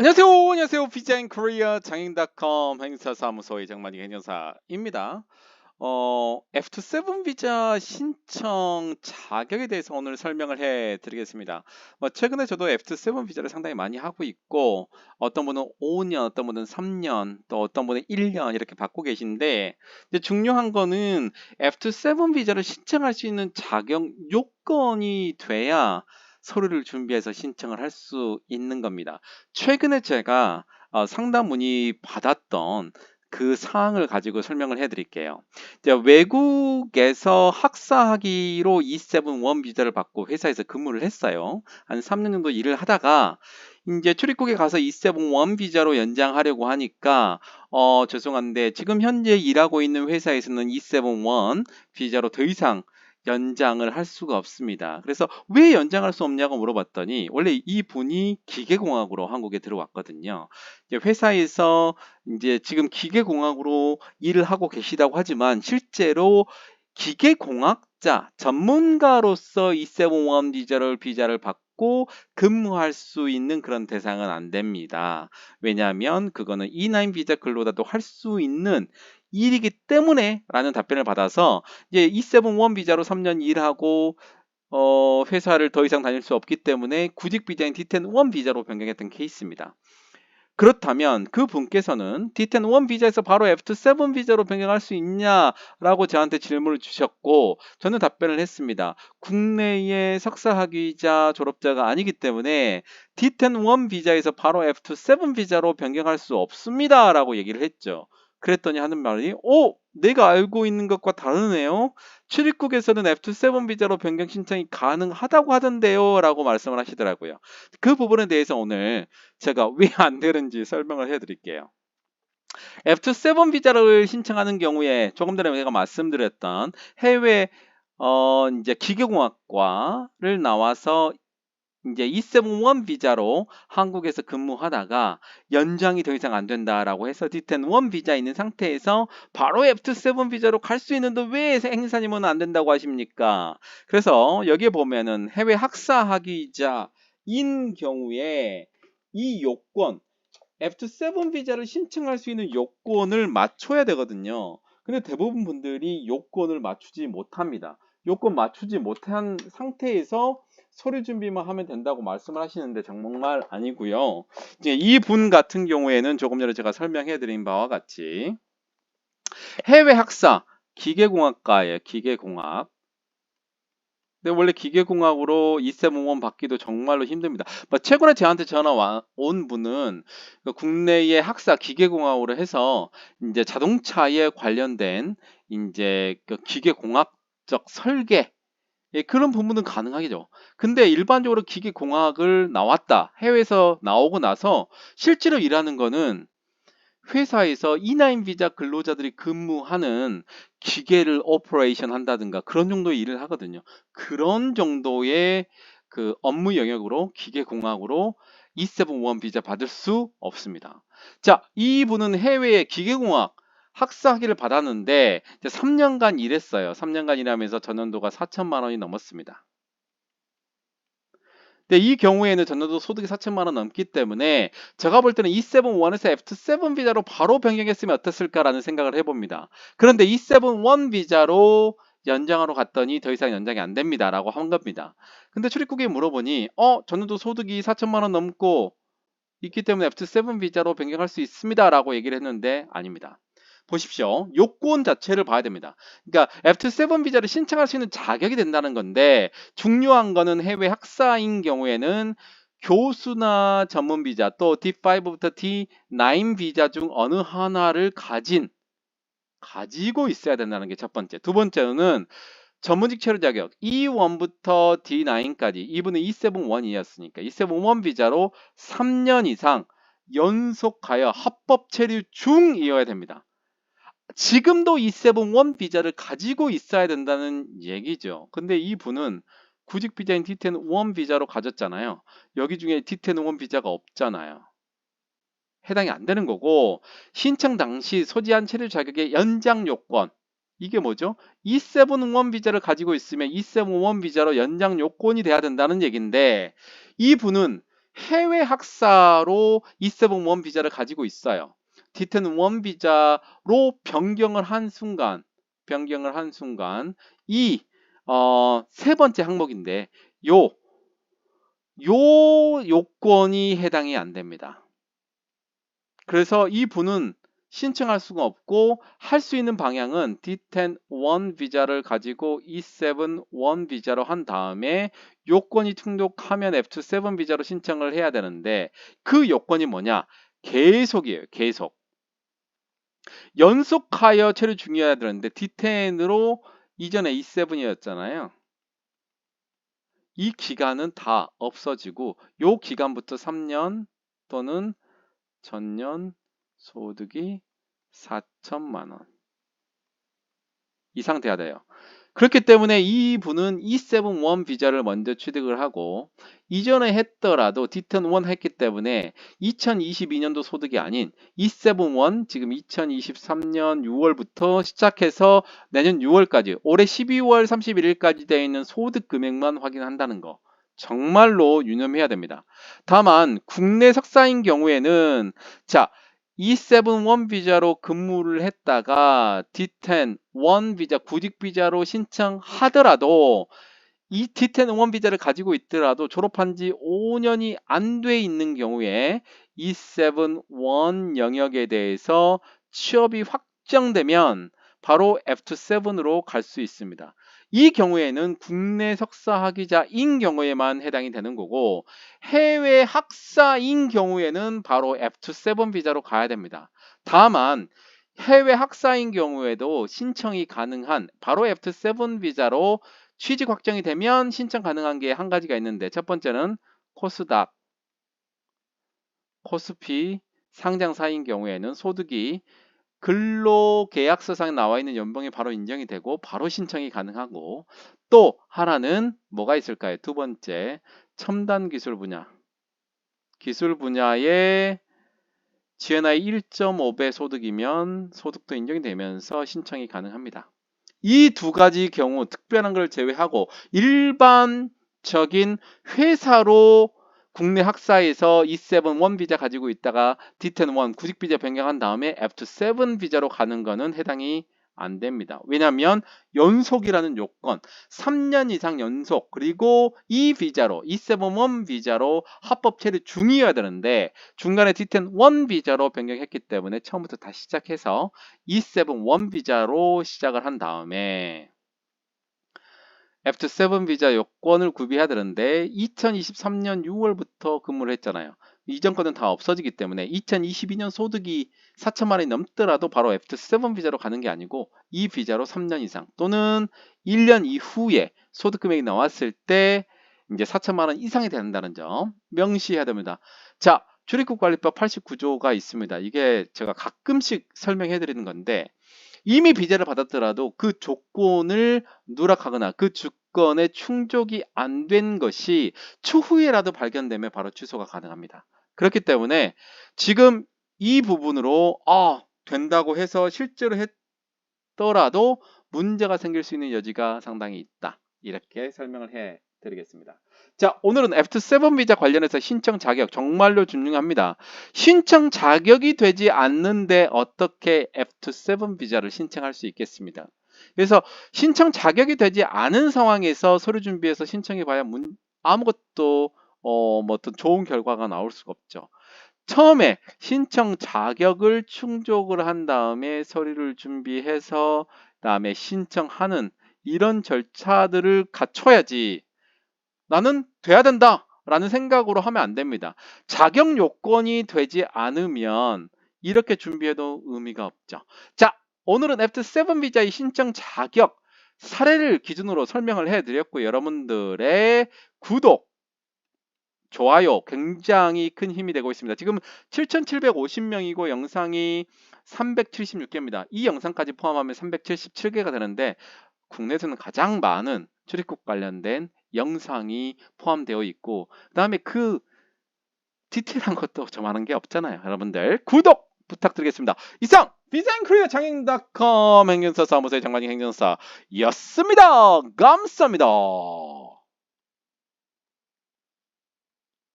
안녕하세요. 안녕하세요. 비자인 코리아 장인닷컴 행사사무소의 장만이 행정사입니다. 어, F27 비자 신청 자격에 대해서 오늘 설명을 해 드리겠습니다. 뭐 최근에 저도 F27 비자를 상당히 많이 하고 있고 어떤 분은 5년, 어떤 분은 3년, 또 어떤 분은 1년 이렇게 받고 계신데 중요한 거는 F27 비자를 신청할 수 있는 자격 요건이 돼야 서류를 준비해서 신청을 할 수 있는 겁니다. 최근에 제가 어, 상담 문의 받았던 그 사항을 가지고 설명을 해드릴게요. 외국에서 학사학위로 E7 비자를 받고 회사에서 근무를 했어요. 한 3년 정도 일을 하다가 이제 출입국에 가서 E7 비자로 연장하려고 하니까 어 죄송한데 지금 현재 일하고 있는 회사에서는 E7 비자로 더 이상 연장을 할 수가 없습니다. 그래서 왜 연장할 수 없냐고 물어봤더니 원래 이 분이 기계공학으로 한국에 들어왔거든요. 회사에서 이제 지금 기계공학으로 일을 하고 계시다고 하지만 실제로 기계공학자 전문가로서 E7 비자를 비자를 받고 근무할 수 있는 그런 대상은 안 됩니다. 왜냐하면 그거는 E9 비자 근로자도 할 수 있는 일이기 때문에 라는 답변을 받아서 이제 E7 비자로 3년 일하고 어, 회사를 더 이상 다닐 수 없기 때문에 구직 비자인 D10 비자로 변경했던 케이스입니다. 그렇다면 그 분께서는 D10 비자에서 바로 F7 비자로 변경할 수 있냐라고 저한테 질문을 주셨고 저는 답변을 했습니다. 국내의 석사학위자 졸업자가 아니기 때문에 D10 비자에서 바로 F7 비자로 변경할 수 없습니다라고 얘기를 했죠. 그랬더니 하는 말이 오 내가 알고 있는 것과 다르네요. 출입국에서는 F7 비자로 변경 신청이 가능하다고 하던데요 라고 말씀을 하시더라고요. 그 부분에 대해서 오늘 제가 왜 안 되는지 설명을 해드릴게요. F7 비자를 신청하는 경우에 조금 전에 제가 말씀드렸던 해외 어 이제 기계공학과를 나와서 이제 E7 비자로 한국에서 근무하다가 연장이 더 이상 안 된다라고 해서 D10 비자 있는 상태에서 바로 F7 비자로 갈 수 있는데 왜 행사님은 안 된다고 하십니까? 그래서 여기에 보면은 해외 학사 학위자인 경우에 이 요건 F7 비자를 신청할 수 있는 요건을 맞춰야 되거든요. 근데 대부분 분들이 요건을 맞추지 못합니다. 요건 맞추지 못한 상태에서 서류 준비만 하면 된다고 말씀을 하시는데 정말 아니고요. 이제 이 분 같은 경우에는 조금 전에 제가 설명해 드린 바와 같이 해외 학사 기계공학과의 기계공학 근데 원래 기계공학으로 E751 받기도 정말로 힘듭니다. 뭐 최근에 저한테 전화 와, 온 분은 그 국내의 학사 기계공학으로 해서 이제 자동차에 관련된 이제 그 기계공학적 설계 예, 그런 부분은 가능하겠죠. 근데 일반적으로 기계공학을 나왔다. 해외에서 나오고 나서 실제로 일하는 거는 회사에서 E9 비자 근로자들이 근무하는 기계를 오퍼레이션 한다든가 그런 정도의 일을 하거든요. 그런 정도의 그 업무 영역으로 기계공학으로 E751 비자 받을 수 없습니다. 자, 이분은 해외의 기계공학 학사학위를 받았는데 3년간 일했어요. 3년간 일하면서 전년도가 4천만 원이 넘었습니다. 근데 이 경우에는 전년도 소득이 4천만 원 넘기 때문에 제가 볼 때는 E7-1에서 F7 비자로 바로 변경했으면 어땠을까라는 생각을 해봅니다. 그런데 E7-1 비자로 연장하러 갔더니 더 이상 연장이 안 됩니다. 라고 한 겁니다. 근데 출입국에 물어보니 어 전년도 소득이 4천만 원 넘고 있기 때문에 F7 비자로 변경할 수 있습니다. 라고 얘기를 했는데 아닙니다. 보십시오. 요건 자체를 봐야 됩니다. 그러니까 F7 비자를 신청할 수 있는 자격이 된다는 건데 중요한 거는 해외 학사인 경우에는 교수나 전문 비자 또 D5부터 D9 비자 중 어느 하나를 가진 가지고 있어야 된다는 게 첫 번째. 두 번째는 전문직 체류 자격 E1부터 D9까지 이분은 E7-1이었으니까 E7-1 비자로 3년 이상 연속하여 합법 체류 중이어야 됩니다. 지금도 E7-1 비자를 가지고 있어야 된다는 얘기죠. 근데 이 분은 구직 비자인 D10-1 비자로 가졌잖아요. 여기 중에 D10-1 비자가 없잖아요. 해당이 안 되는 거고 신청 당시 소지한 체류 자격의 연장 요건 이게 뭐죠? E7-1 비자를 가지고 있으면 E7-1 비자로 연장 요건이 돼야 된다는 얘기인데 이 분은 해외 학사로 E7-1 비자를 가지고 있어요. D10-1 비자로 변경을 한 순간, 변경을 한 순간 이 어, 세 번째 항목인데 요, 요 요건이 해당이 안 됩니다. 그래서 이 분은 신청할 수가 없고 할 수 있는 방향은 D10 1 비자를 가지고 E7 1 비자로 한 다음에 요건이 충족하면 F2 7 비자로 신청을 해야 되는데 그 요건이 뭐냐? 계속이에요. 계속. 연속하여 체류 중이어야 되는데 D10으로 이전에 E7이었잖아요. 이 기간은 다 없어지고 요 기간부터 3년 또는 전년 소득이 4천만 원 이상 돼야 돼요. 그렇기 때문에 이 분은 E7-1 비자를 먼저 취득을 하고 이전에 했더라도 D10-1 했기 때문에 2022년도 소득이 아닌 E7-1 지금 2023년 6월부터 시작해서 내년 6월까지 올해 12월 31일까지 되어 있는 소득 금액만 확인한다는 거 정말로 유념해야 됩니다. 다만 국내 석사인 경우에는 자 E7-1 비자로 근무를 했다가 D10 1 비자, 구직 비자로 신청하더라도 이 D10 1 비자를 가지고 있더라도 졸업한 지 5년이 안 돼 있는 경우에 E7 1 영역에 대해서 취업이 확정되면 바로 F7으로 갈 수 있습니다. 이 경우에는 국내 석사 학위자인 경우에만 해당이 되는 거고 해외 학사인 경우에는 바로 F27 비자로 가야 됩니다. 다만 해외 학사인 경우에도 신청이 가능한 바로 F7 비자로 취직 확정이 되면 신청 가능한 게 한 가지가 있는데 첫 번째는 코스닥, 코스피 상장사인 경우에는 소득이 근로계약서상에 나와 있는 연봉이 바로 인정이 되고 바로 신청이 가능하고 또 하나는 뭐가 있을까요? 두 번째 첨단 기술 분야 기술 분야의 GNI 1.5배 소득이면 소득도 인정이 되면서 신청이 가능합니다. 이 두 가지 경우 특별한 걸 제외하고 일반적인 회사로 국내 학사에서 E7 1 비자 가지고 있다가 D10 1 구직 비자 변경한 다음에 F2 7 비자로 가는 거는 해당이 안 됩니다. 왜냐하면 연속이라는 요건 3년 이상 연속 그리고 이 비자로 E7 1 비자로 합법 체류 중이어야 되는데 중간에 D10 1 비자로 변경했기 때문에 처음부터 다시 시작해서 E7 1 비자로 시작을 한 다음에 F7 비자 요건을 구비해야 되는데 2023년 6월부터 근무를 했잖아요. 이전 거는 다 없어지기 때문에 2022년 소득이 4천만 원이 넘더라도 바로 F7 비자로 가는 게 아니고 이 비자로 3년 이상 또는 1년 이후에 소득 금액이 나왔을 때 이제 4천만 원 이상이 된다는 점 명시해야 됩니다. 자, 출입국 관리법 89조가 있습니다. 이게 제가 가끔씩 설명해 드리는 건데 이미 비자를 받았더라도 그 조건을 누락하거나 그 주권에 충족이 안 된 것이 추후에라도 발견되면 바로 취소가 가능합니다. 그렇기 때문에 지금 이 부분으로 아 된다고 해서 실제로 했더라도 문제가 생길 수 있는 여지가 상당히 있다. 이렇게 설명을 해 드리겠습니다. 자, 오늘은 F7 비자 관련해서 신청 자격 정말로 중요합니다. 신청 자격이 되지 않는데 어떻게 F7 비자를 신청할 수 있겠습니다. 그래서 신청 자격이 되지 않은 상황에서 서류 준비해서 신청해 봐야 문, 아무것도 어, 뭐 어떤 좋은 결과가 나올 수가 없죠. 처음에 신청 자격을 충족을 한 다음에 서류를 준비해서 다음에 신청하는 이런 절차들을 갖춰야지 나는 돼야 된다 라는 생각으로 하면 안 됩니다. 자격 요건이 되지 않으면 이렇게 준비해도 의미가 없죠. 자, 오늘은 F7 비자의 신청 자격 사례를 기준으로 설명을 해드렸고 여러분들의 구독, 좋아요 굉장히 큰 힘이 되고 있습니다. 지금 7,750명이고 영상이 376개입니다. 이 영상까지 포함하면 377개가 되는데 국내에서는 가장 많은 출입국 관련된 영상이 포함되어 있고 그 다음에 그 디테일한 것도 저 많은 게 없잖아요. 여러분들 구독 부탁드리겠습니다. 이상 비자인코리아 장인닷컴 행정사 사무소의 장관님 행정사였습니다. 감사합니다.